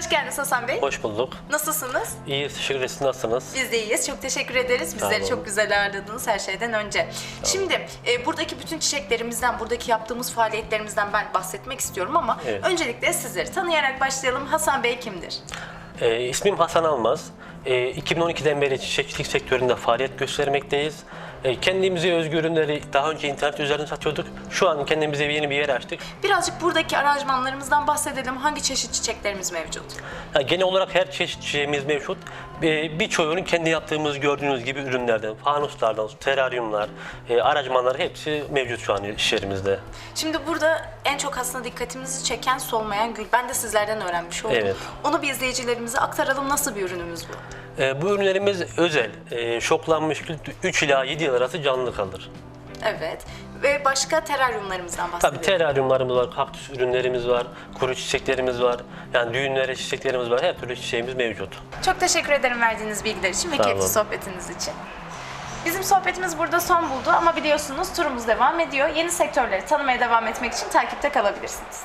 Hoş geldiniz Hasan Bey. Hoş bulduk. Nasılsınız? İyi, teşekkür ederiz. Nasılsınız? Biz de iyiyiz. Çok teşekkür ederiz. Bizleri olun. çok güzel ağırladınız her şeyden önce. Şimdi e, buradaki bütün çiçeklerimizden, buradaki yaptığımız faaliyetlerimizden ben bahsetmek istiyorum ama Evet. öncelikle sizleri tanıyarak başlayalım. Hasan Bey kimdir? Ee, ismim Hasan Almaz. Ee, 2012'den beri çiçekçilik sektöründe faaliyet göstermekteyiz. Ee, kendimize özgü ürünleri daha önce internet üzerinden satıyorduk. Şu an kendimize yeni bir yer açtık. Birazcık buradaki aranjmanlarımızdan bahsedelim. Hangi çeşit çiçeklerimiz mevcut? Yani genel olarak her çeşit çiçeğimiz mevcut. Ee, birçoğunu kendi yaptığımız gördüğünüz gibi ürünlerden, fanuslardan, teraryumlar, e, aracmanlar hepsi mevcut şu an iş yerimizde. Şimdi burada en çok aslında dikkatimizi çeken solmayan gül. Ben de sizlerden öğrenmiş oldum. Evet. Onu bir izleyicilerimize aktaralım. Nasıl bir ürünümüz bu? Bu ürünlerimiz özel. Şoklanmış gül 3 ila 7 yıl arası canlı kalır. Evet. Ve başka teraryumlarımızdan bahsedelim. Tabii teraryumlarımız var, kaktüs ürünlerimiz var, kuru çiçeklerimiz var. Yani düğünlere çiçeklerimiz var. Her türlü çiçeğimiz mevcut. Çok teşekkür ederim verdiğiniz bilgiler için ve Sağ keyifli olun. sohbetiniz için. Bizim sohbetimiz burada son buldu ama biliyorsunuz turumuz devam ediyor. Yeni sektörleri tanımaya devam etmek için takipte kalabilirsiniz.